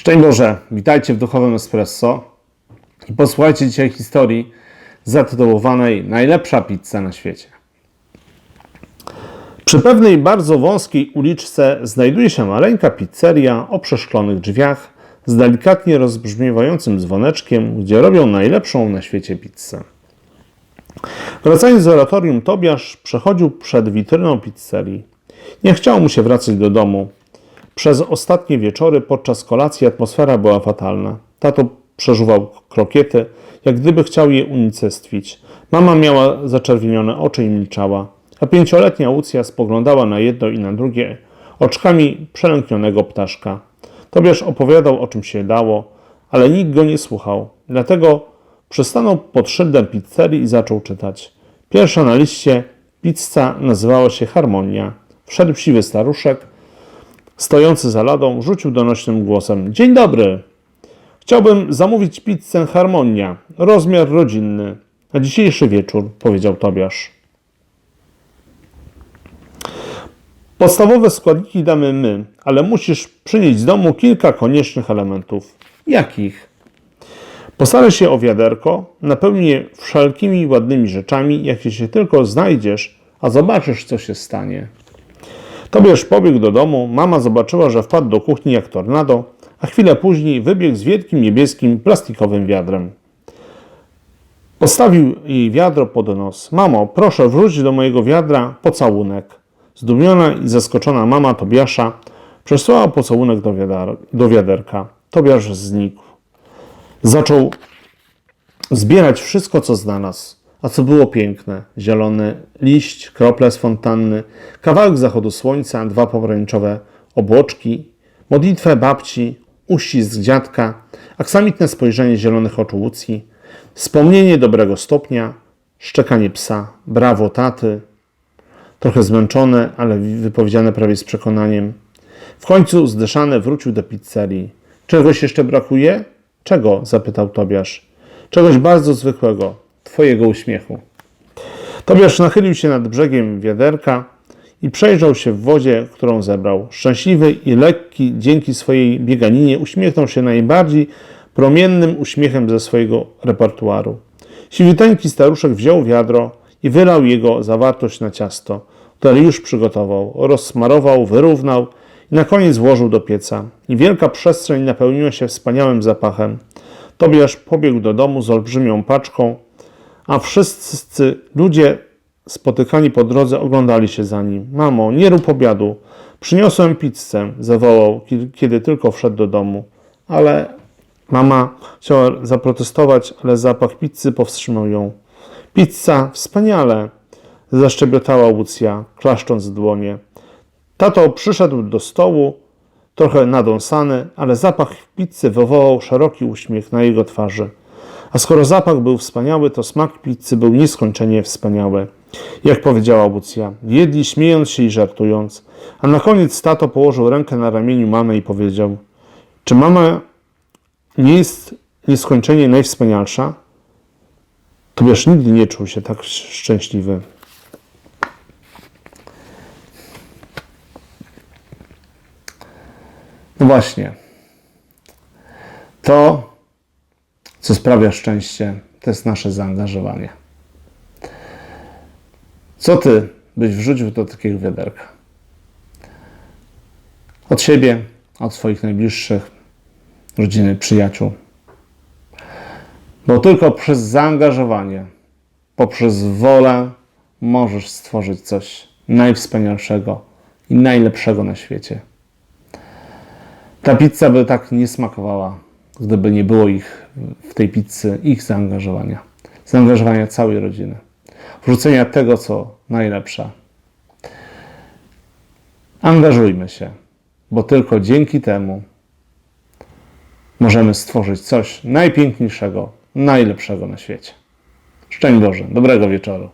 Szczęść Boże, witajcie w Duchowym Espresso i posłuchajcie dzisiaj historii zatytułowanej Najlepsza pizza na świecie. Przy pewnej bardzo wąskiej uliczce znajduje się maleńka pizzeria o przeszklonych drzwiach z delikatnie rozbrzmiewającym dzwoneczkiem, gdzie robią najlepszą na świecie pizzę. Wracając z oratorium, Tobiasz przechodził przed witryną pizzerii. Nie chciało mu się wracać do domu. Przez ostatnie wieczory podczas kolacji atmosfera była fatalna. Tato przeżuwał krokiety, jak gdyby chciał je unicestwić. Mama miała zaczerwienione oczy i milczała, a pięcioletnia Łucja spoglądała na jedno i na drugie oczkami przelęknionego ptaszka. Tobiasz opowiadał o czym się dało, ale nikt go nie słuchał. Dlatego przystanął pod szyldem pizzerii i zaczął czytać. Pierwsza na liście pizza nazywała się Harmonia. Wszedł siwy staruszek, stojący za ladą, rzucił donośnym głosem: Dzień dobry! Chciałbym zamówić pizzę Harmonia, rozmiar rodzinny. Na dzisiejszy wieczór, powiedział Tobiasz. Podstawowe składniki damy my, ale musisz przynieść z domu kilka koniecznych elementów. Jakich? Postaraj się o wiaderko, napełnij je wszelkimi ładnymi rzeczami, jakie się tylko znajdziesz, a zobaczysz, co się stanie. Tobiasz pobiegł do domu, mama zobaczyła, że wpadł do kuchni jak tornado, a chwilę później wybiegł z wielkim niebieskim plastikowym wiadrem. Postawił jej wiadro pod nos. Mamo, proszę wróć do mojego wiadra pocałunek. Zdumiona i zaskoczona mama Tobiasza przesłała pocałunek do, wiadar- do wiaderka. Tobiasz znikł. Zaczął zbierać wszystko, co znalazł. A co było piękne? Zielony liść, krople z fontanny, kawałek zachodu słońca, dwa pomarańczowe obłoczki, modlitwę babci, uścisk dziadka, aksamitne spojrzenie zielonych oczu Łucji, wspomnienie dobrego stopnia, szczekanie psa, brawo taty, trochę zmęczone, ale wypowiedziane prawie z przekonaniem. W końcu zdyszany wrócił do pizzerii. Czegoś jeszcze brakuje? Czego? zapytał Tobiasz. Czegoś bardzo zwykłego. Twojego uśmiechu. Tobiasz nachylił się nad brzegiem wiaderka i przejrzał się w wodzie, którą zebrał. Szczęśliwy i lekki dzięki swojej bieganinie uśmiechnął się najbardziej promiennym uśmiechem ze swojego repertuaru. Siwiteńki staruszek wziął wiadro i wylał jego zawartość na ciasto, które już przygotował. Rozsmarował, wyrównał i na koniec włożył do pieca. I wielka przestrzeń napełniła się wspaniałym zapachem. Tobiasz pobiegł do domu z olbrzymią paczką, a wszyscy ludzie spotykani po drodze oglądali się za nim. Mamo, nie rób obiadu. Przyniosłem pizzę, zawołał, ki- kiedy tylko wszedł do domu. Ale mama chciała zaprotestować, ale zapach pizzy powstrzymał ją. Pizza, wspaniale! Zaszczebiotała Łucja, klaszcząc w dłonie. Tato przyszedł do stołu, trochę nadąsany, ale zapach pizzy wywołał szeroki uśmiech na jego twarzy. A skoro zapach był wspaniały, to smak pizzy był nieskończenie wspaniały. Jak powiedziała Łucja, jedli śmiejąc się i żartując. A na koniec tato położył rękę na ramieniu mamy i powiedział: Czy mama nie jest nieskończenie najwspanialsza? Tobiasz nigdy nie czuł się tak szczęśliwy. No właśnie. To, co sprawia szczęście, to jest nasze zaangażowanie. Co ty byś wrzucił do takiego wiaderka? Od siebie, od swoich najbliższych, rodziny, przyjaciół. Bo tylko przez zaangażowanie, poprzez wolę możesz stworzyć coś najwspanialszego i najlepszego na świecie. Ta pizza by tak nie smakowała, gdyby nie było ich w tej pizzy, ich zaangażowania. Zaangażowania całej rodziny. Wrzucenia tego, co najlepsze. Angażujmy się, bo tylko dzięki temu możemy stworzyć coś najpiękniejszego, najlepszego na świecie. Szczęść Boże, dobrego wieczoru.